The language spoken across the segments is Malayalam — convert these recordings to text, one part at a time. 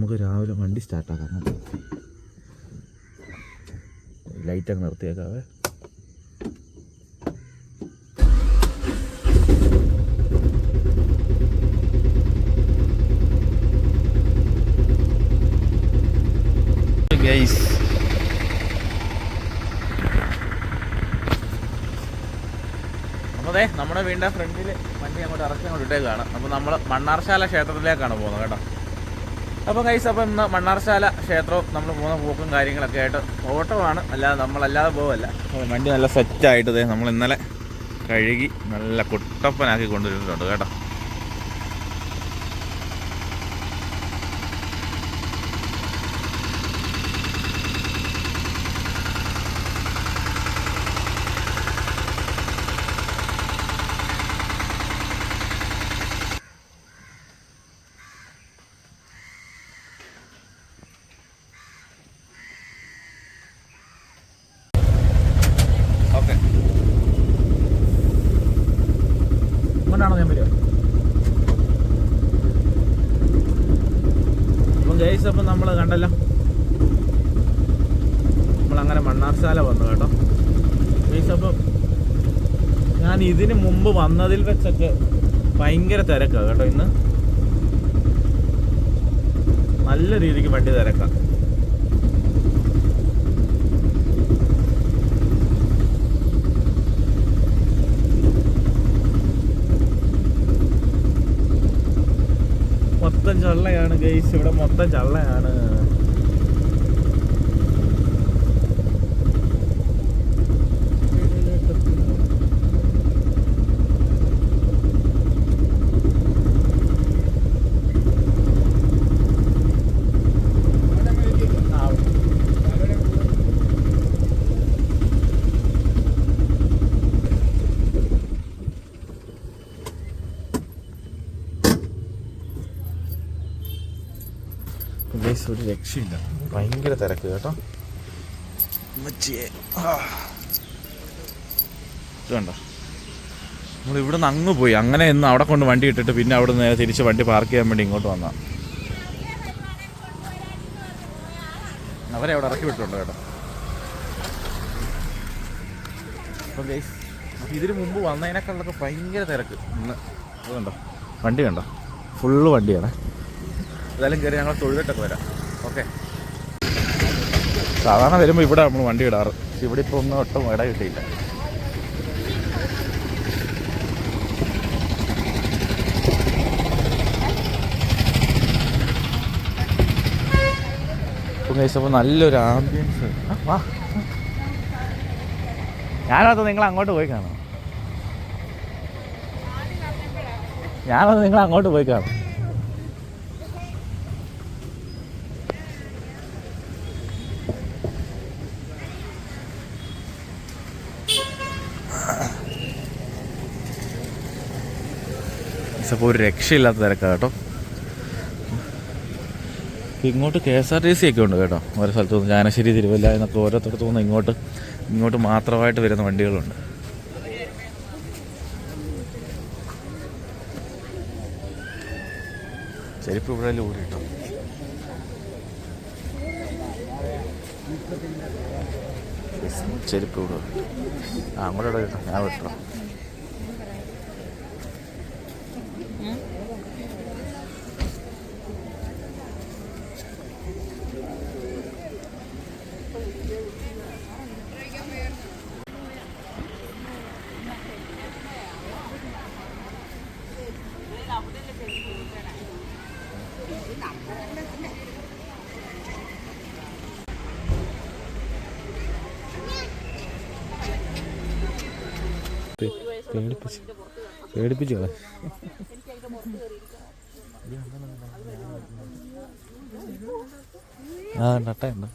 നമുക്ക് രാവിലെ വണ്ടി സ്റ്റാർട്ടാക്കാം ലൈറ്റ് അങ്ങ് നിർത്തിയേക്കാവേ. അതെ നമ്മുടെ വീടിന്റെ ഫ്രണ്ടിൽ വണ്ടി അങ്ങോട്ട് ഇറക്കി അങ്ങോട്ട് ഇട്ടേക്കാണ്. അപ്പോൾ നമ്മൾ മണ്ണാർശാല ക്ഷേത്രത്തിലേക്കാണ് പോകുന്നത് കേട്ടോ. അപ്പോൾ കൈസ് അപ്പം ഇന്ന് മണ്ണാർശാല ക്ഷേത്രവും നമ്മൾ പോകുന്ന പോക്കും കാര്യങ്ങളൊക്കെ ആയിട്ട് ആണ് അല്ലാതെ നമ്മളല്ലാതെ പോവല്ല. വണ്ടി നല്ല സെറ്റായിട്ട് നമ്മൾ ഇന്നലെ കഴുകി നല്ല കുട്ടപ്പനാക്കി കൊണ്ടുവരുന്നുണ്ട് കേട്ടോ ഓക്കെ ഇങ്ങോട്ടാണോ ഞാൻ വരിക അപ്പം ഗൈസ് അപ്പം നമ്മൾ കണ്ടല്ലോ. നമ്മളങ്ങനെ മണ്ണാർശാല വന്നു കേട്ടോ. ഗൈസ് അപ്പം ഞാൻ ഇതിന് മുമ്പ് വന്നതിൽ വെച്ചൊക്കെ ഭയങ്കര തിരക്കാണ് കേട്ടോ ഇന്ന്. നല്ല രീതിക്ക് വണ്ടി തിരക്കാം മൊത്തം ചള്ളയാണ് ഗൈസ് ഇവിടെ മൊത്തം ചള്ളയാണ് ഗൈസ് ഒരു രക്ഷയില്ല. ഭയങ്കര തിരക്ക് കേട്ടോ. കണ്ടോ? നമ്മൾ ഇവിടെ നിന്ന് അങ്ങ് പോയി. അങ്ങനെ ഇന്ന് അവിടെ കൊണ്ട് വണ്ടി ഇട്ടിട്ട് പിന്നെ അവിടെ നിന്ന് തിരിച്ച് വണ്ടി പാർക്ക് ചെയ്യാൻ വേണ്ടി ഇങ്ങോട്ട് വന്ന. അവരെ അവിടെ ഇറക്കി വിട്ടിട്ടുണ്ട് കേട്ടോ. അപ്പം ഗൈസ് ഇതിന് മുമ്പ് വന്നതിനേക്കാളൊക്കെ ഭയങ്കര തിരക്ക് ഇന്ന്. കണ്ടോ? വണ്ടി കണ്ടോ? ഫുള്ള് വണ്ടിയാണ്. എന്തായാലും കയറി ഞങ്ങൾ തൊഴുതിട്ടൊക്കെ വരാം. ഓക്കെ. സാധാരണ വരുമ്പോൾ ഇവിടെ നമ്മൾ വണ്ടി ഇടാറ്. പക്ഷെ ഇവിടെ ഇപ്പോൾ ഒന്നും ഒട്ടും ഇട കിട്ടിയില്ല. ഇപ്പം നല്ലൊരു ആംബിയൻസ് വാ. ഞാനത് നിങ്ങൾ അങ്ങോട്ട് പോയി കാണാം ഞാനത് നിങ്ങൾ അങ്ങോട്ട് പോയി കാണാം അപ്പോൾ ഒരു രക്ഷയില്ലാത്ത തിരക്കാണ് കേട്ടോ. ഇങ്ങോട്ട് K S R T C ഒക്കെ ഉണ്ട് കേട്ടോ. ഓരോ സ്ഥലത്തു നിന്ന് ചാനശ്ശേരി തിരുവല്ല എന്നൊക്കെ ഓരോരുത്തർക്ക് നിന്ന് ഇങ്ങോട്ട് ഇങ്ങോട്ട് മാത്രമായിട്ട് വരുന്ന വണ്ടികളുണ്ട്. ചെരുപ്പ് ഇവിടെ ലോറി ചെരുപ്പ് ഇവിടെ. ആ അങ്ങോട്ട് കേട്ടോ. ഞാൻ വിട്ടോ. പേടിപ്പിച്ച്. പേടിപ്പിച്ചു കളെ. ആ നട്ടയുണ്ട്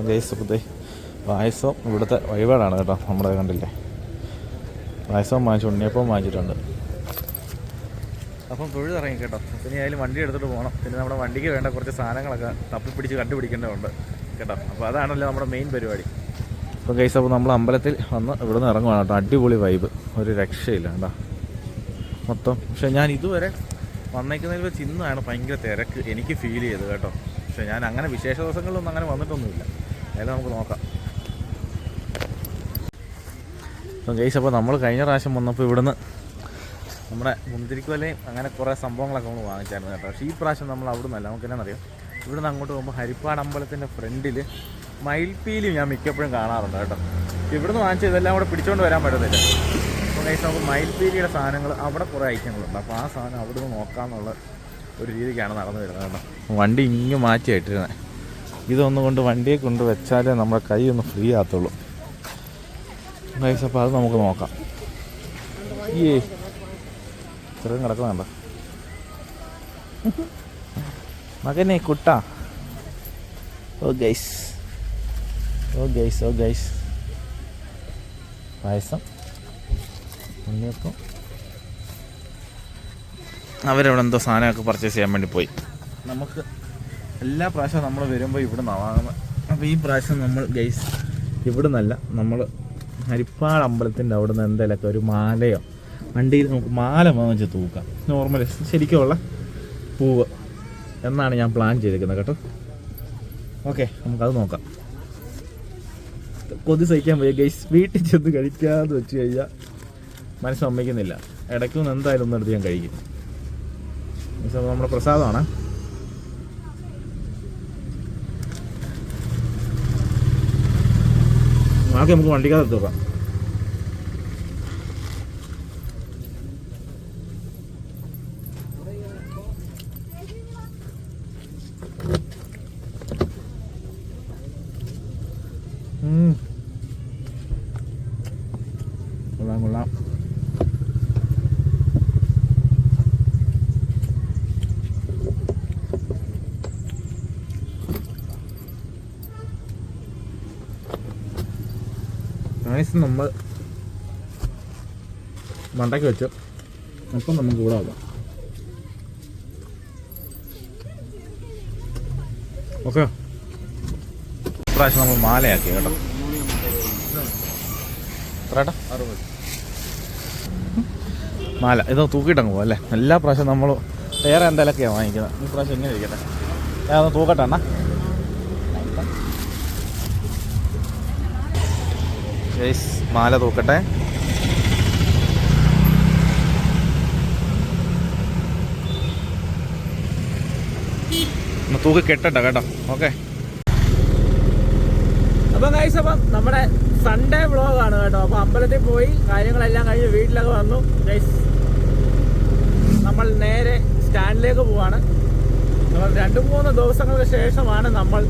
അപ്പം ഗൈസ് ഇപ്പോഴത്തെ പായസവും ഇവിടുത്തെ വഴിപാടാണ് കേട്ടോ നമ്മുടെ കണ്ടില്ലേ? പായസവും വാങ്ങിച്ചു ഉണ്ണിയപ്പവും വാങ്ങിച്ചിട്ടുണ്ട്. അപ്പം തൊഴിൽ ഇറങ്ങി കേട്ടോ പിന്നെ അതിൽ വണ്ടി എടുത്തിട്ട് പോകണം. പിന്നെ നമ്മുടെ വണ്ടിക്ക് വേണ്ട കുറച്ച് സാധനങ്ങളൊക്കെ തപ്പിപ്പിടിച്ച് കണ്ടുപിടിക്കേണ്ടതുണ്ട് കേട്ടോ. അപ്പോൾ അതാണല്ലോ നമ്മുടെ മെയിൻ പരിപാടി. അപ്പോൾ കേസ് അപ്പോൾ നമ്മൾ അമ്പലത്തിൽ വന്ന് ഇവിടുന്ന് ഇറങ്ങുവാണ് കേട്ടോ. അടിപൊളി വൈബ് ഒരു രക്ഷയില്ല കേട്ടോ. മൊത്തം. പക്ഷേ ഞാൻ ഇതുവരെ വന്നേക്കുന്നതിൽ വെച്ച് ഇന്നാണ് ഭയങ്കര തിരക്ക് എനിക്ക് ഫീൽ ചെയ്ത് കേട്ടോ. പക്ഷേ ഞാൻ അങ്ങനെ വിശേഷ ദിവസങ്ങളിലൊന്നും അങ്ങനെ വന്നിട്ടൊന്നുമില്ല. അതായത് നമുക്ക് നോക്കാം. അപ്പം ഗൈസ് അപ്പോൾ നമ്മൾ കഴിഞ്ഞ പ്രാവശ്യം വന്നപ്പോൾ ഇവിടുന്ന് നമ്മുടെ മുന്തിരിക്കോലയും അങ്ങനെ കുറേ സംഭവങ്ങളൊക്കെ നമ്മൾ വാങ്ങിച്ചായിരുന്നു കേട്ടോ. പക്ഷേ ഈ പ്രാവശ്യം നമ്മൾ അവിടെ നിന്നല്ല നമുക്ക് എന്നാണെന്നറിയാം ഇവിടുന്ന് അങ്ങോട്ട് പോകുമ്പോൾ ഹരിപ്പാട് അമ്പലത്തിന്റെ ഫ്രണ്ടിൽ മയിൽപ്പീലി ഞാൻ മിക്കപ്പോഴും കാണാറുണ്ട് കേട്ടോ. ഇവിടുന്ന് വാങ്ങിച്ച ഇതെല്ലാം കൂടെ പിടിച്ചുകൊണ്ട് വരാൻ പറ്റുന്നില്ല അപ്പോൾ കഴിച്ച് നമുക്ക് മയിൽപ്പീലിയുടെ സാധനങ്ങൾ അവിടെ കുറേ ഐറ്റങ്ങളുണ്ട്. അപ്പോൾ ആ സാധനം അവിടുന്ന് നോക്കാമെന്നുള്ള ഒരു രീതിക്കാണ് നടന്നു വരുന്നത് കേട്ടോ. വണ്ടി ഇങ്ങ് മാറ്റിയിട്ടിരുന്നത് ഇതൊന്നും കൊണ്ട് വണ്ടിയെ കൊണ്ട് വെച്ചാലേ നമ്മുടെ കൈ ഒന്ന് ഫ്രീ ആകത്തുള്ളൂ. ഗൈസ് അപ്പോൾ അത് നമുക്ക് നോക്കാം. ഈ ചെറുതും കിടക്കുന്നുണ്ടോ? മകനെ കുട്ട. ഓ guys oh guys oh guys payasam. Unniyappam. അവരവിടെ എന്തോ സാധനമൊക്കെ പർച്ചേസ് ചെയ്യാൻ വേണ്ടി പോയി. നമുക്ക് എല്ലാ പ്രാവശ്യവും നമ്മൾ വരുമ്പോൾ ഇവിടെ നിന്നാണ് അപ്പോൾ ഈ പ്രാവശ്യം നമ്മൾ ഗൈസ് ഇവിടെ നിന്നല്ല നമ്മൾ ഹരിപ്പാട് അമ്പലത്തിന്റെ അവിടെ നിന്ന് എന്തെങ്കിലുമൊക്കെ ഒരു മാലയോ വണ്ടിയിൽ നമുക്ക് മാല വാങ്ങിച്ച് തൂക്കാം. നോർമൽ ശരിക്കുമുള്ള പൂവ് എന്നാണ് ഞാൻ പ്ലാൻ ചെയ്തിരിക്കുന്നത് കേട്ടോ. ഓക്കെ നമുക്കത് നോക്കാം. കൊതി സഹിക്കാൻ പോയി ഗൈസ് വീട്ടിൽ ചെന്ന് കഴിക്കാതെ വെച്ച് കഴിഞ്ഞാൽ മനസ്സ് ഇടയ്ക്കൊന്ന് എന്തായാലും ഒന്നെടുത്ത് ഞാൻ കഴിക്കും. നമ്മുടെ പ്രസാദമാണ്. ബാക്കി നമുക്ക് വണ്ടിക്കകത്ത് നോക്കാം ഉം. കൊള്ളാം കൊള്ളാം നൈസ് നമ്മൾ മണ്ടയ്ക്ക് വെച്ചു അപ്പം നമുക്ക് ഇവിടെ ആവാം. ഓക്കെ. പ്രാവശ്യം നമ്മൾ മാലയാക്കി കേട്ടോ. മാല. ഇത് തൂക്കിയിട്ടങ്ങ് പോകും അല്ലേ? എല്ലാ പ്രാവശ്യം നമ്മൾ വേറെ എന്തെങ്കിലുമൊക്കെയാണ് വാങ്ങിക്കുന്നത്. ഈ പ്രാവശ്യം ഇങ്ങനെ ഇരിക്കട്ടെ. ഞാൻ ഒന്ന് തൂക്കട്ടെ ഗൈസ് മാല തൂക്കട്ടെ. തൂക്കി കെട്ടട്ടെ കേട്ടോ. ഓക്കെ. അപ്പം ഗൈസ് അപ്പം നമ്മുടെ സൺഡേ വ്ളോഗാണ് കേട്ടോ. അപ്പോൾ അമ്പലത്തിൽ പോയി കാര്യങ്ങളെല്ലാം കഴിഞ്ഞ് വീട്ടിലൊക്കെ വന്നു. ഗൈസ് നമ്മൾ നേരെ സ്റ്റാൻഡിലേക്ക് പോവാണ്. നമ്മൾ രണ്ട് മൂന്ന് ദിവസങ്ങൾക്ക് ശേഷമാണ് നമ്മൾ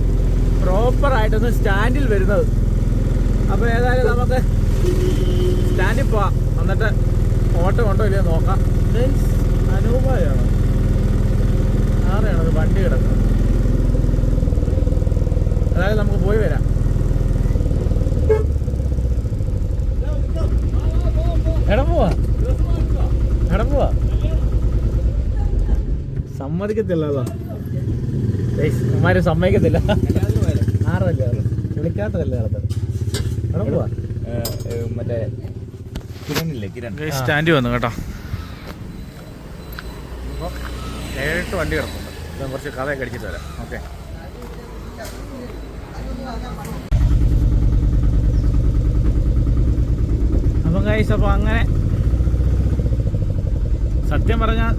പ്രോപ്പറായിട്ടൊന്ന് സ്റ്റാൻഡിൽ വരുന്നത്. അപ്പോൾ ഏതായാലും നമുക്ക് സ്റ്റാൻഡിൽ പോവാം. എന്നിട്ട് ഓട്ടോ ഉണ്ടോ ഇല്ലയോ നോക്കാം. ഗൈസ് അനൂപായാണ്? ആരെയാണ് അത് വണ്ടി കിടക്കുന്നത് അതായത് നമുക്ക് പോയി വരാം. എടാ പോവാ. എടാ പോവാ. സമ്മതിക്കത്തില്ലല്ലോ ഉമ്മാര് സമ്മതിക്കത്തില്ല. ആറല്ലേ ആറ്? വിളിക്കാത്തതല്ലേ നടത്തത്? മറ്റേ കിരണില്ലേ കിരൺ. സ്റ്റാൻഡ് വന്നു കേട്ടോ. നേരിട്ട് വണ്ടി കിടപ്പുണ്ട്. ഞാൻ കുറച്ച് കഥയൊക്കെ അടിച്ചിട്ട് വരാം. ഓക്കെ. അപ്പം കൈസ് അപ്പോൾ അങ്ങനെ സത്യം പറഞ്ഞാൽ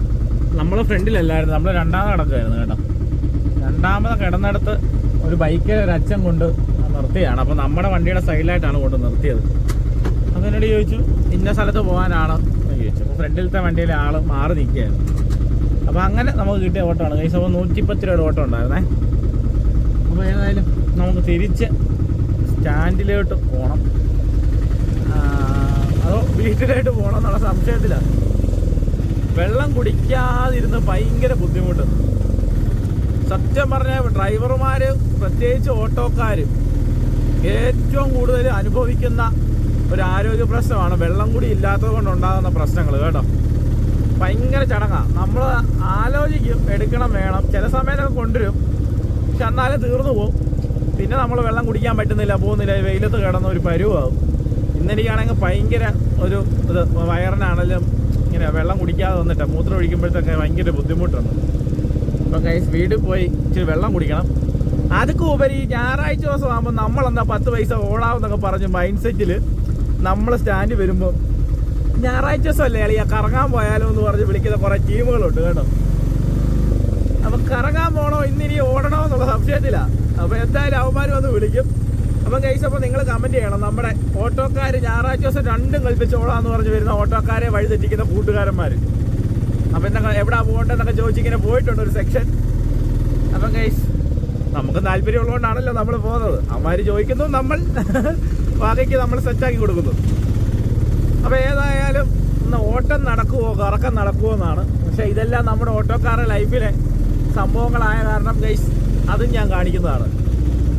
നമ്മൾ ഫ്രണ്ടിലല്ലായിരുന്നു. നമ്മൾ രണ്ടാമത് കിടക്കുമായിരുന്നു കേട്ടോ. രണ്ടാമത് കിടന്നിടത്ത് ഒരു ബൈക്കിൽ ഒരു അച്ഛൻ കൊണ്ട് നിർത്തിയാണ്. അപ്പോൾ നമ്മുടെ വണ്ടിയുടെ സൈഡിലായിട്ടാണ് കൊണ്ട് നിർത്തിയത്. അപ്പോൾ എന്നോട് ചോദിച്ചു ഇന്ന സ്ഥലത്ത് പോകാനാണ്? എന്ന് ചോദിച്ചു. അപ്പോൾ ഫ്രണ്ടിലത്തെ വണ്ടിയിലെ ആൾ മാറി നിൽക്കുകയായിരുന്നു അപ്പോൾ അങ്ങനെ നമുക്ക് കിട്ടിയ ഓട്ടോ ഓട്ടമാണ് കൈസ് അപ്പോൾ നൂറ്റിപ്പത്തി രൂപയുടെ ഓട്ടോ ഉണ്ടായിരുന്നേ. അപ്പോൾ ഏതായാലും നമുക്ക് തിരിച്ച് സ്റ്റാൻഡിലോട്ട് പോകണം അതോ വീട്ടിലോട്ട് പോകണം എന്നുള്ള സംശയത്തിലാണ് വെള്ളം കുടിക്കാതിരുന്ന് ഭയങ്കര ബുദ്ധിമുട്ട്. സത്യം പറഞ്ഞാൽ ഡ്രൈവർമാർ പ്രത്യേകിച്ച് ഓട്ടോക്കാർ ഏറ്റവും കൂടുതൽ അനുഭവിക്കുന്ന ഒരു ആരോഗ്യ പ്രശ്നമാണ് വെള്ളം കൂടി ഇല്ലാത്തത് കൊണ്ടുണ്ടാകുന്ന പ്രശ്നങ്ങൾ കേട്ടോ. ഭയങ്കര ചടങ്ങാണ് നമ്മൾ ആലോചിക്കും എടുക്കണം വേണം. ചില സമയത്തൊക്കെ കൊണ്ടുവരും. പക്ഷെ എന്നാലും തീർന്നു പോകും പിന്നെ നമ്മൾ വെള്ളം കുടിക്കാൻ പറ്റുന്നില്ല പോകുന്നില്ല വെയിലത്ത് കിടന്ന ഒരു പരുവാകും ഇന്നെനിക്കാണെങ്കിൽ ഭയങ്കര ഒരു ഇത് വയറിനാണെങ്കിലും ഇങ്ങനെ വെള്ളം കുടിക്കാതെ വന്നിട്ട് മൂത്രം ഒഴിക്കുമ്പോഴത്തൊക്കെ ഭയങ്കര ബുദ്ധിമുട്ടുണ്ട് അപ്പം കൈസ് വീട്ടിൽ പോയി ഇച്ചിരി വെള്ളം കുടിക്കണം. അതൊക്കെ ഉപരി ഞായറാഴ്ച ദിവസം ആകുമ്പോൾ നമ്മളെന്താ പത്ത് പൈസ ഓടാവെന്നൊക്കെ പറഞ്ഞ് മൈൻഡ് സെറ്റിൽ നമ്മൾ സ്റ്റാൻഡ് വരുമ്പോൾ ഞായറാഴ്ച ദിവസമല്ലേ അളിയാ കറങ്ങാൻ പോയാലോ എന്ന് പറഞ്ഞ് വിളിക്കുന്ന കുറേ ടീമുകളുണ്ട് കേട്ടോ. അപ്പൊ കറങ്ങാൻ പോകണോ ഇന്നിനി ഓടണോ എന്നുള്ള സംശയത്തിലാണ് അപ്പൊ എന്തായാലും അവന്മാർ വന്ന് വിളിക്കും. അപ്പൊ കൈസ് അപ്പൊ നിങ്ങൾ കമന്റ് ചെയ്യണം. നമ്മുടെ ഓട്ടോക്കാർ ഞായറാഴ്ച ദിവസം രണ്ടും കൽപ്പിച്ച് ഓടാന്ന് പറഞ്ഞ് വരുന്ന ഓട്ടോക്കാരെ വഴി തെറ്റിക്കുന്ന കൂട്ടുകാരന്മാർ അപ്പൊ എന്താ എവിടാ പോകണ്ടെന്നൊക്കെ ചോദിച്ചിങ്ങനെ പോയിട്ടുണ്ട് ഒരു സെക്ഷൻ അപ്പൊ കൈസ് നമുക്ക് താല്പര്യമുള്ളതുകൊണ്ടാണല്ലോ നമ്മൾ പോകുന്നത്. അവന്മാര് ചോദിക്കുന്നു നമ്മൾ ബാക്കിക്ക് നമ്മൾ സെറ്റാക്കി കൊടുക്കുന്നു. അപ്പൊ ഏതായാലും ഓട്ടം നടക്കുവോ കറക്കം നടക്കുവോ എന്നാണ്. പക്ഷെ ഇതെല്ലാം നമ്മുടെ ഓട്ടോക്കാരുടെ ലൈഫിലെ സംഭവങ്ങളായ കാരണം ഗൈസ് അതും ഞാൻ കാണിക്കുന്നതാണ്.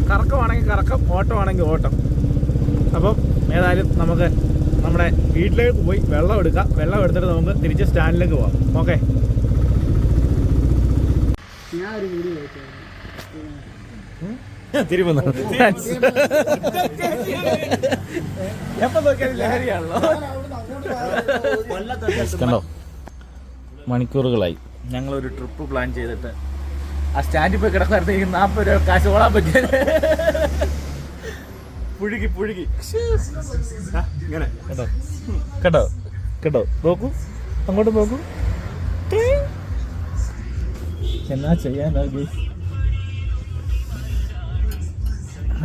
കറക്കമാണെങ്കിൽ കറക്കം ഓട്ടമാണെങ്കിൽ ഓട്ടം. അപ്പം ഏതായാലും നമുക്ക് നമ്മുടെ വീട്ടിലേക്ക് പോയി വെള്ളം എടുക്കാം. വെള്ളം എടുത്തിട്ട് നമുക്ക് തിരിച്ച് സ്റ്റാൻഡിലേക്ക് പോകാം. ഓക്കെ ഞാൻ ഒരു വീഡിയോ വെച്ചു ലഹരിയാണല്ലോ. കണ്ടോ? മണിക്കൂറുകളായി. ഞങ്ങളൊരു ട്രിപ്പ് പ്ലാൻ ചെയ്തിട്ട് ആ സ്റ്റാൻഡിൽ പോയി കിടക്കായിരുന്നെങ്കിൽ നാൽപ്പത് രൂപ കാശ് ഓടാൻ പറ്റിയ. പുഴുകി പുഴുകി. ഇങ്ങനെ. കേട്ടോ കേട്ടോ കേട്ടോ നോക്കൂ. അങ്ങോട്ട് നോക്കൂ. എന്നാ ചെയ്യാനാ?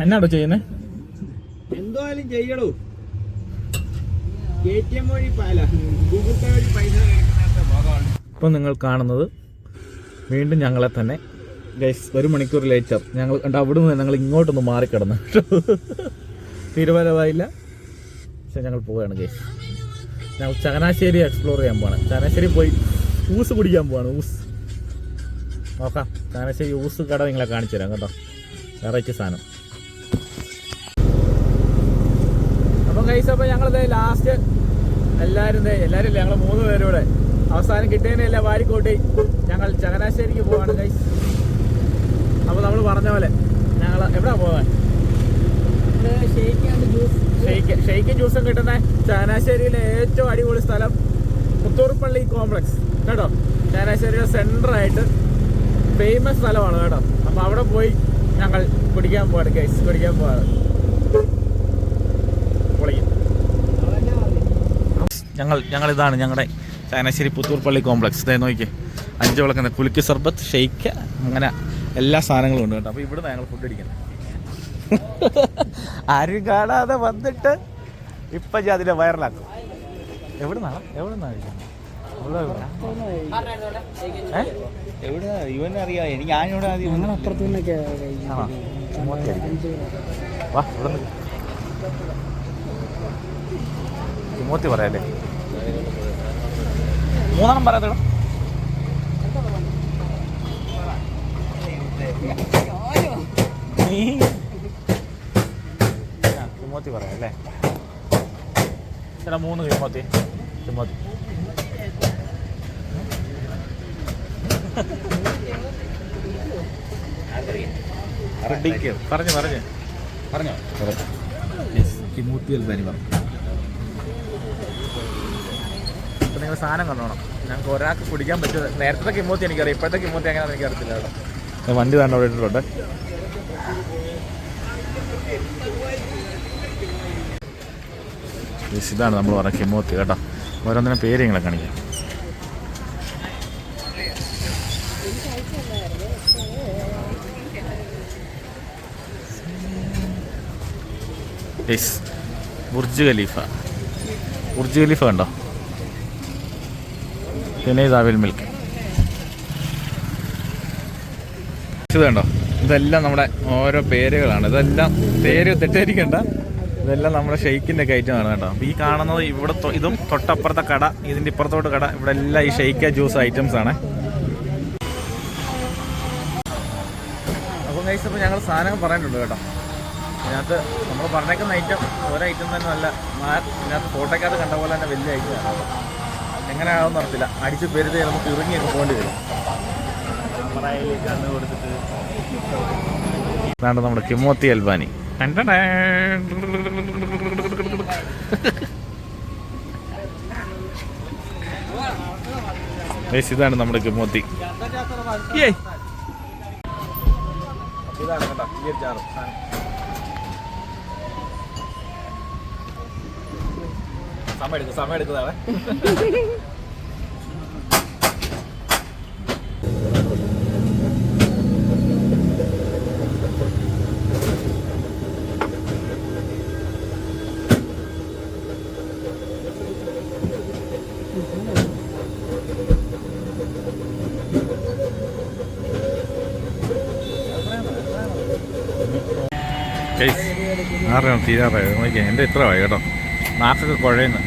എന്നാടോ ചെയ്യുന്നേ? എന്തായാലും ചെയ്യണോ ഇപ്പൊ നിങ്ങൾ കാണുന്നത് വീണ്ടും ഞങ്ങളെ തന്നെ. ഗൈസ് ഒരു മണിക്കൂർ ലേറ്റർ ഞങ്ങൾ കണ്ട അവിടെ നിന്ന് ഞങ്ങൾ ഇങ്ങോട്ടൊന്ന് മാറിക്കിടന്നു. തീരുമാനമായില്ല. പക്ഷെ ഞങ്ങൾ പോവുകയാണ് ഗൈസ് ഞങ്ങൾ ചങ്ങനാശ്ശേരി എക്സ്പ്ലോർ ചെയ്യാൻ പോവാണ്. ചങ്ങനാശ്ശേരി പോയി ഊസ് കുടിക്കാൻ പോവാണ് ഊസ്. നോക്കാം. ചങ്ങനാശ്ശേരി ഊസ് കട നിങ്ങളെ കാണിച്ചു തരാം കേട്ടോ. വെറൈറ്റി സാധനം. ഗൈസ് അപ്പോൾ ഞങ്ങളിത് ലാസ്റ്റ് എല്ലാവരും എല്ലാവരും ഇല്ല? ഞങ്ങൾ മൂന്ന് പേരൂടെ അവസാനം കിട്ടിയതിനല്ല വാരിക്കോട്ടി. ഞങ്ങൾ ചങ്ങനാശ്ശേരിക്ക് പോവാണ് ഗൈസ് അപ്പോൾ നമ്മൾ പറഞ്ഞ പോലെ ഞങ്ങൾ എവിടെ പോകാൻ ഷെയ്ക്ക് ഷെയ്ക്കും ജ്യൂസും കിട്ടുന്ന ചങ്ങനാശ്ശേരിയിലെ ഏറ്റവും അടിപൊളി സ്ഥലം പുത്തൂർപ്പള്ളി കോംപ്ലക്സ് കേട്ടോ? ചങ്ങനാശ്ശേരിയുടെ സെന്ററായിട്ട് ഫേമസ് സ്ഥലമാണ് കേട്ടോ. അപ്പോൾ അവിടെ പോയി ഞങ്ങൾ കുടിക്കാൻ പോവാണ് ഗൈസ് കുടിക്കാൻ പോവാണ്. ഞങ്ങൾ ഞങ്ങൾ ഇതാണ് ഞങ്ങളുടെ ചങ്ങനാശ്ശേരി പുത്തൂർപ്പള്ളി കോംപ്ലക്സ് ഇതേ നോക്കി അഞ്ച് വിളക്കുന്ന കുലുക്കി സർബത്ത് ഷെയ്ക്ക് അങ്ങനെ എല്ലാ സാധനങ്ങളും ഉണ്ട് കേട്ടോ. അപ്പോൾ ഇവിടുന്ന് ഞങ്ങൾ ഫുഡ് അടിക്കുന്നത് ആരും കാണാതെ വന്നിട്ട് ഇപ്പം ഞാൻ അതിനെ വൈറലാക്കും എവിടുന്നാണ് എവിടുന്നാണ് ഏ? എവിടെ നിന്നാണ് എനിക്ക് ഞാനിവിടെ ആദ്യം ഞങ്ങൾ അപ്പുറത്തു നിന്നൊക്കെ ആണോ ചുമത്തി അടിക്കും. വാ ഇവിടെ പറയാല്ലേ? മൂന്നെണ്ണം പറയാത്തോ നീ പറയാം അല്ലേ? ചേട്ടാ മൂന്ന് തിമോത്തി തിമോത്തി പറഞ്ഞു പറഞ്ഞു. പറഞ്ഞോ. കിമൂത്തിയൽ അൽബാനി പറഞ്ഞു അപ്പോൾ നിങ്ങൾ സാധനം കൊണ്ടുപോകണം. ഞങ്ങൾക്ക് ഒരാൾക്ക് കുടിക്കാൻ പറ്റും നേരത്തെ കിമ്മൂത്തി എനിക്കറിയാം ഇപ്പോഴത്തെ കിമ്മൂത്തി എങ്ങനെയാണെന്ന് എനിക്ക് അറിയത്തില്ല കേട്ടോ. വണ്ടി തന്നെ അവിടെ ഇട്ടിട്ടുണ്ട്. ഇതാണ് നമ്മൾ പറഞ്ഞ കിമ്മൂത്തി കേട്ടോ. ഓരോന്നിനും പേര് നിങ്ങളെ കാണിക്കാം. Burj Khalifa. ബുർജ് ഖലീഫ കണ്ടോ? ഇത് അവിൽ മിൽക്ക് കണ്ടോ? ഇതെല്ലാം നമ്മുടെ ഓരോ പേരുകളാണ്. ഇതെല്ലാം പേര് തെറ്റായിരിക്കണ്ട ഇതെല്ലാം നമ്മുടെ ഷെയ്ക്കിന്റെ കയറ്റമാണ് കേട്ടോ. അപ്പോൾ ഈ കാണുന്നത് ഇവിടെ ഇതും തൊട്ടപ്പുറത്തെ കട ഇതിന്റെ ഇപ്പുറത്തോട്ട് കട. ഇവിടെ എല്ലാം ഈ ഷെയ്ക്ക ജ്യൂസ് ഐറ്റംസ് ആണ്. അപ്പോൾ ഗൈസ് ഞങ്ങൾ സാധനങ്ങൾ പറയാനുണ്ട് കേട്ടോ. ഇതിനകത്ത് നമ്മൾ പറഞ്ഞേക്കുന്ന ഐറ്റം ഓരോ ഐറ്റം തന്നെ നല്ല ഇതിനകത്ത് ഫോട്ടോക്കകത്ത് കണ്ട പോലെ തന്നെ വലിയ ഐറ്റമാണ് ആവും നടത്തില്ല അടിച്ച് പെരുതേ നമുക്ക് ഇറങ്ങിയൊക്കെ പോകേണ്ടി വരും. കണ്ണ് കൊടുത്തിട്ട് നമ്മുടെ കിമോത്തി അൽബാനി. ഇതാണ് നമ്മുടെ കിമോത്തി. ഏയ്. ഇതാണ് കേട്ടോ ഈ ഒരു ജാറ് സമയം എടുക്കും സമയം എടുക്കുന്നതാണ് ആറാണ് തീരാറായത് നോക്കിയാൽ എന്റെ ഇത്ര വായി കേട്ടോ. നാക്കൊക്കെ കുഴയുന്നു.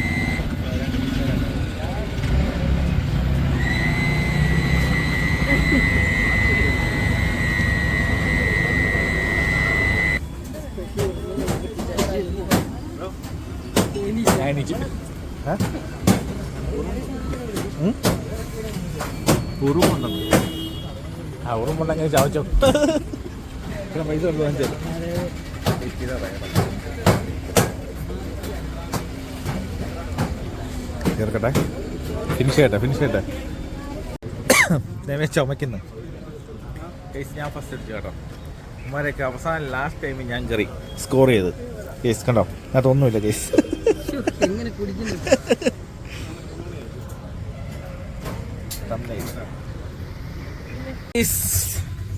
ഉറുമുണ്ടെന്ന്. ആ ഉറുമുണ്ടെങ്കിൽ ചവച്ചോ. പൈസ കൊണ്ട് വാങ്ങിച്ചോ ചേർക്കട്ടെ. ഫിനിഷ് ചെയ്യട്ടെ ഫിനിഷ് ചെയ്യട്ടെ. ഞാൻ ചുമക്കുന്നു കേസ് ഞാൻ ഫസ്റ്റ് അടിച്ചു കേട്ടോ. ഉമ്മാരൊക്കെ അവസാനം ലാസ്റ്റ് ടൈമിൽ ഞാൻ കയറി. സ്കോർ ചെയ്ത്. കേസ് കണ്ടോ? അതൊന്നുമില്ല കേസ് എങ്ങനെ കുടിക്കുന്നു?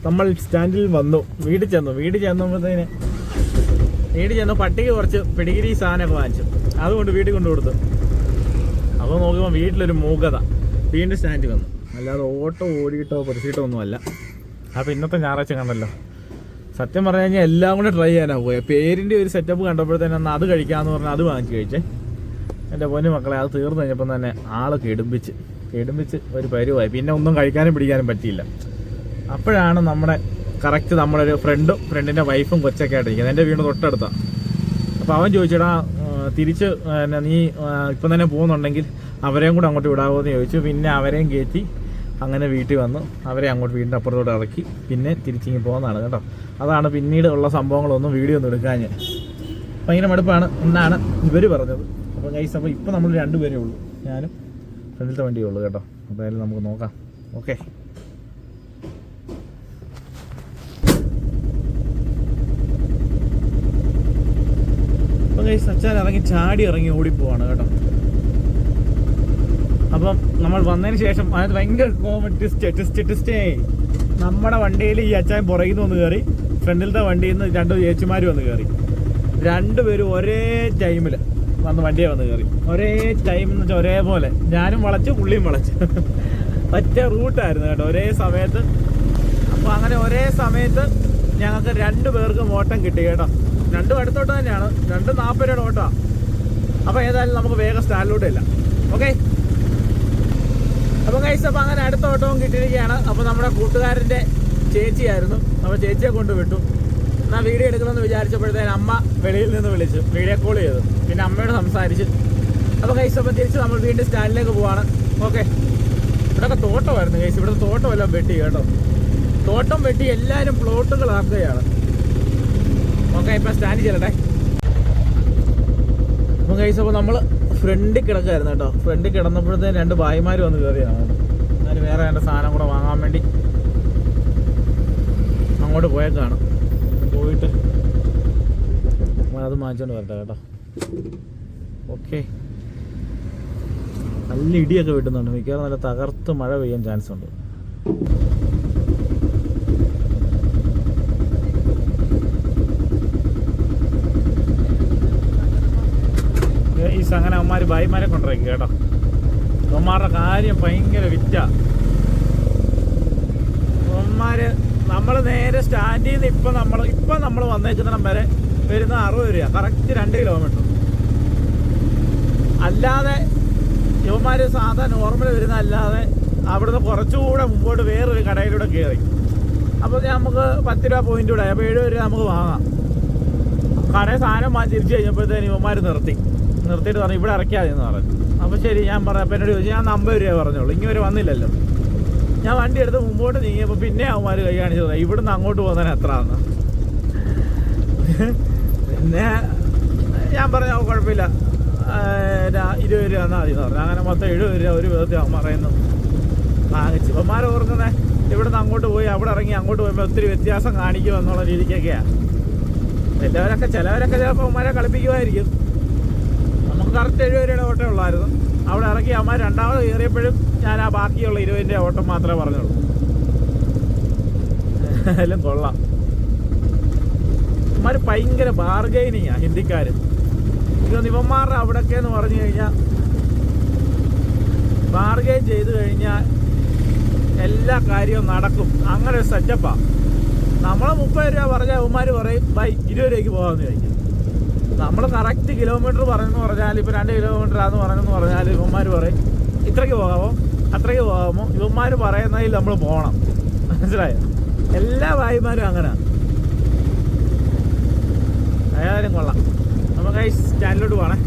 നമ്മൾ സ്റ്റാൻഡിൽ വന്നു. വീട് ചെന്നു. വീട് ചെന്നപ്പോഴത്തേന് വീട് ചെന്ന് പട്ടിക്ക് കുറച്ച് പിടികിരി സാധനമൊക്കെ വാങ്ങിച്ചു. അതുകൊണ്ട് വീട്ടിൽ കൊണ്ടു കൊടുത്തു. അപ്പോൾ നോക്കുമ്പോൾ വീട്ടിലൊരു മൂകത. വീണ്ടും സ്റ്റാൻഡ് വന്നു. അല്ലാതെ ഓട്ടോ ഓടിയിട്ടോ പൊരിച്ചിട്ടോ ഒന്നുമല്ല. അപ്പോൾ ഇന്നത്തെ ഞായറാഴ്ച കണ്ടല്ലോ. സത്യം പറഞ്ഞു കഴിഞ്ഞാൽ എല്ലാം കൂടെ ട്രൈ ചെയ്യാനാണ് പോയത് പേരിന്റെ ഒരു സെറ്റപ്പ് കണ്ടപ്പോഴത്തേനും അന്ന് അത് കഴിക്കാമെന്ന് പറഞ്ഞാൽ അത് വാങ്ങിച്ച് കഴിച്ചേ. എന്റെ പൊന്നു മക്കളെ അത് തീർന്നു കഴിഞ്ഞപ്പം തന്നെ ആൾ കെടുമ്പിച്ച് കെടുമ്പിച്ച് ഒരു പരുവായി. പിന്നെ ഒന്നും കഴിക്കാനും പിടിക്കാനും പറ്റിയില്ല. അപ്പോഴാണ് നമ്മുടെ കറക്റ്റ് നമ്മളൊരു ഫ്രണ്ടും ഫ്രണ്ടിന്റെ വൈഫും കൊച്ചൊക്കെ ആയിട്ടിരിക്കുന്നത് എന്റെ വീട് തൊട്ടടുത്താണ് അപ്പോൾ അവൻ ചോദിച്ചടാ തിരിച്ച് നീ ഇപ്പം തന്നെ പോകുന്നുണ്ടെങ്കിൽ അവരെയും കൂടെ അങ്ങോട്ട് വിടാമോ എന്ന് ചോദിച്ചു. പിന്നെ അവരെയും കയറ്റി അങ്ങനെ വീട്ടിൽ വന്നു. അവരെ അങ്ങോട്ട് വീടിന്റെ അപ്പുറത്തോട്ട് ഇറക്കി. പിന്നെ തിരിച്ചിങ്ങി പോകുന്നതാണ് കേട്ടോ. അതാണ് പിന്നീട് ഉള്ള സംഭവങ്ങളൊന്നും വീഡിയോ ഒന്നും എടുക്കാൻ ഭയങ്കര മടുപ്പാണ്. എന്നാണ് ഇവർ പറഞ്ഞത്. അപ്പോൾ ഗൈസ് അപ്പോൾ ഇപ്പോൾ നമ്മൾ രണ്ടുപേരേ ഉള്ളൂ. ഞാനും ഫ്രണ്ടിലത്തെ വണ്ടിയേ ഉള്ളൂ കേട്ടോ. അപ്പോൾ നമുക്ക് നോക്കാം. ഓക്കെ ഗൈസ് അച്ഛൻ ഇറങ്ങി ചാടി ഇറങ്ങി ഓടിപ്പോവാണ് കേട്ടോ. അപ്പം നമ്മൾ വന്നതിന് ശേഷം അതായത് ഭയങ്കര കോമഡി ടിസ്റ്റ് ടിസ്റ്റേ നമ്മുടെ വണ്ടിയിൽ ഈ അച്ചാൻ പുറകിൽ നിന്ന് വന്ന് കയറി ഫ്രണ്ടിലത്തെ വണ്ടിയിൽ നിന്ന് രണ്ട് ചേച്ചിമാർ വന്ന് കയറി. രണ്ടുപേരും ഒരേ ടൈമിൽ വന്ന് വണ്ടിയെ വന്ന് കയറി. ഒരേ ടൈം എന്ന് വെച്ചാൽ ഒരേപോലെ. ഞാനും വളച്ച് പുള്ളിയും വളച്ച്. ഒറ്റ റൂട്ടായിരുന്നു കേട്ടോ. ഒരേ സമയത്ത്. അപ്പോൾ അങ്ങനെ ഒരേ സമയത്ത് ഞങ്ങൾക്ക് രണ്ടു പേർക്കും ഓട്ടം കിട്ടി കേട്ടോ. രണ്ടും അടുത്തോട്ട് തന്നെയാണ്. രണ്ട് നാൽപ്പത് രൂപയുടെ ഓട്ടമാണ് അപ്പോൾ ഏതായാലും നമുക്ക് വേഗം സ്റ്റാൻഡിലോട്ട് ഇല്ല ഓക്കെ? അപ്പോൾ കൈസ് അപ്പോൾ അങ്ങനെ അടുത്ത ഓട്ടവും കിട്ടിയിരിക്കുകയാണ്. അപ്പോൾ നമ്മുടെ കൂട്ടുകാരന്റെ ചേച്ചിയായിരുന്നു. അപ്പോൾ ചേച്ചിയെ കൊണ്ടുവിട്ടു എന്നാൽ വീഡിയോ എടുക്കണമെന്ന് വിചാരിച്ചപ്പോഴത്തേന് അമ്മ വെളിയിൽ നിന്ന് വിളിച്ചു. വീഡിയോ കോൾ ചെയ്തു. പിന്നെ അമ്മയോട് സംസാരിച്ച്. അപ്പോൾ കൈസ് അപ്പോൾ തിരിച്ച് നമ്മൾ വീണ്ടും സ്റ്റാൻഡിലേക്ക് പോവാണ്. ഓക്കെ? ഇവിടെയൊക്കെ തോട്ടമായിരുന്നു കൈസ് ഇവിടുത്തെ തോട്ടം എല്ലാം വെട്ടി കേട്ടോ. തോട്ടം വെട്ടി എല്ലാവരും പ്ലോട്ടുകളാക്കുകയാണ് ഓക്കെ ഇപ്പം സ്റ്റാൻഡ് ചെല്ലട്ടെ. അപ്പം കൈസ് അപ്പോൾ നമ്മൾ കിടക്കായിരുന്നു കേട്ടോ. ഫ്രണ്ടിൽ കിടന്നപ്പോഴത്തേന് രണ്ട് ഭായിമാർ വന്ന് കയറിയാണ് എന്നാലും വേറെ എന്റെ സാധനം കൂടെ വാങ്ങാൻ വേണ്ടി അങ്ങോട്ട് പോയേക്കാണ്. പോയിട്ട് അത് വാങ്ങിച്ചോണ്ട് വരട്ടെ കേട്ടോ. ഓക്കെ. നല്ല ഇടിയൊക്കെ വിട്ടുന്നുണ്ട്. മിക്കവാറും നല്ല തകർത്ത് മഴ പെയ്യാൻ ചാൻസ് ഉണ്ട് ഈ അങ്ങനെ അവന്മാർ ഭായിമാരെ കൊണ്ടിറങ്ങി കേട്ടോ. അവന്മാരുടെ കാര്യം ഭയങ്കര വിറ്റ. അവന്മാര് നമ്മൾ നേരെ സ്റ്റാൻഡിൽ നിന്ന് ഇപ്പം നമ്മൾ ഇപ്പം നമ്മൾ വന്നേക്കുന്നിടം വരെ വരുന്ന അറുപത് രൂപ കറക്റ്റ് രണ്ട് കിലോമീറ്റർ. അല്ലാതെ ഇവന്മാർ സാധാ നോർമൽ വരുന്ന അല്ലാതെ അവിടുന്ന് കുറച്ചുകൂടെ മുമ്പോട്ട് വേറൊരു കടയിലൂടെ കയറി അപ്പോൾ നമുക്ക് പത്ത് രൂപ പോയിന്റ് കൂടെ അപ്പോൾ ഏഴ് രൂപ നമുക്ക് വാങ്ങാം. കടയിൽ സാധനം വാങ്ങി തിരിച്ചു കഴിഞ്ഞപ്പോഴത്തേന് ഇവന്മാർ നിർത്തി. നിർത്തിയിട്ട് പറഞ്ഞു ഇവിടെ ഇറക്കിയാൽ എന്ന് പറഞ്ഞു. അപ്പോൾ ശരി ഞാൻ പറഞ്ഞു അപ്പം എന്നോട് ചോദിച്ചു ഞാൻ അമ്പത് രൂപ പറഞ്ഞോളൂ ഇങ്ങനെ വന്നില്ലല്ലോ. ഞാൻ വണ്ടി എടുത്ത് മുമ്പോട്ട് നീങ്ങിയപ്പോൾ പിന്നെ അവന്മാർ കൈ കാണിച്ചത് ഇവിടുന്ന് അങ്ങോട്ട് പോകുന്നതിന് എത്ര ആണ് പിന്നെ ഞാൻ പറഞ്ഞു "ഓ, കുഴപ്പമില്ല. ഇരുപത് രൂപ എന്നാൽ മതി എന്ന് പറഞ്ഞു. അങ്ങനെ മൊത്തം എഴുപത് രൂപ ഒരു വിധത്തിൽ പറയുന്നു. വാങ്ങിച്ചു ഇവന്മാർ ഓർക്കുന്നത് ഇവിടുന്ന് അങ്ങോട്ട് പോയി അവിടെ ഇറങ്ങി അങ്ങോട്ട് പോയപ്പോൾ ഒത്തിരി വ്യത്യാസം കാണിക്കും എന്നുള്ള രീതിക്കൊക്കെയാണ് എല്ലാവരൊക്കെ ചിലവരൊക്കെ ചിലപ്പോൾ അവന്മാരെ കളിപ്പിക്കുമായിരിക്കും. കറക്റ്റ് എഴുപത് രൂപയുടെ ഓട്ടം ഉള്ളായിരുന്നു. അവിടെ ഇറക്കി അമ്മ രണ്ടാമത് കയറിയപ്പോഴും ഞാൻ ആ ബാക്കിയുള്ള ഇരുപതിന്റെ ഓട്ടം മാത്രമേ പറഞ്ഞുള്ളൂ. എല്ലാം കൊള്ളാം. ഇവന്മാർ ഭയങ്കര ബാർഗൈനിങ്ങാണ് ഹിന്ദിക്കാർ ഇതൊന്ന് ഇവന്മാരുടെ അവിടെയൊക്കെ എന്ന് പറഞ്ഞു കഴിഞ്ഞാൽ ബാർഗൈൻ ചെയ്തു കഴിഞ്ഞാൽ എല്ലാ കാര്യവും നടക്കും. അങ്ങനെ ഒരു സെറ്റപ്പാണ് നമ്മളെ മുപ്പത് രൂപ പറഞ്ഞാൽ ഇവന്മാർ പറയും ബൈ ഇരുപത് രൂപയ്ക്ക് പോകാമെന്ന് ചോദിക്കും. നമ്മൾ കറക്റ്റ് കിലോമീറ്റർ പറയുന്നു പറഞ്ഞാൽ ഇപ്പോൾ രണ്ട് കിലോമീറ്റർ ആണെന്ന് പറഞ്ഞെന്ന് പറഞ്ഞാൽ ഇവന്മാർ പറയും. ഇത്രയ്ക്ക് പോകാമോ അത്രയ്ക്ക് പോകാമോ? ഇവന്മാർ പറയുന്നതിൽ നമ്മൾ പോകണം മനസ്സിലായോ? എല്ലാ ഭായിമാരും അങ്ങനെ. ഏതായാലും കൊള്ളാം. നമുക്ക് സ്റ്റാൻഡിലോട്ട് പോകണേ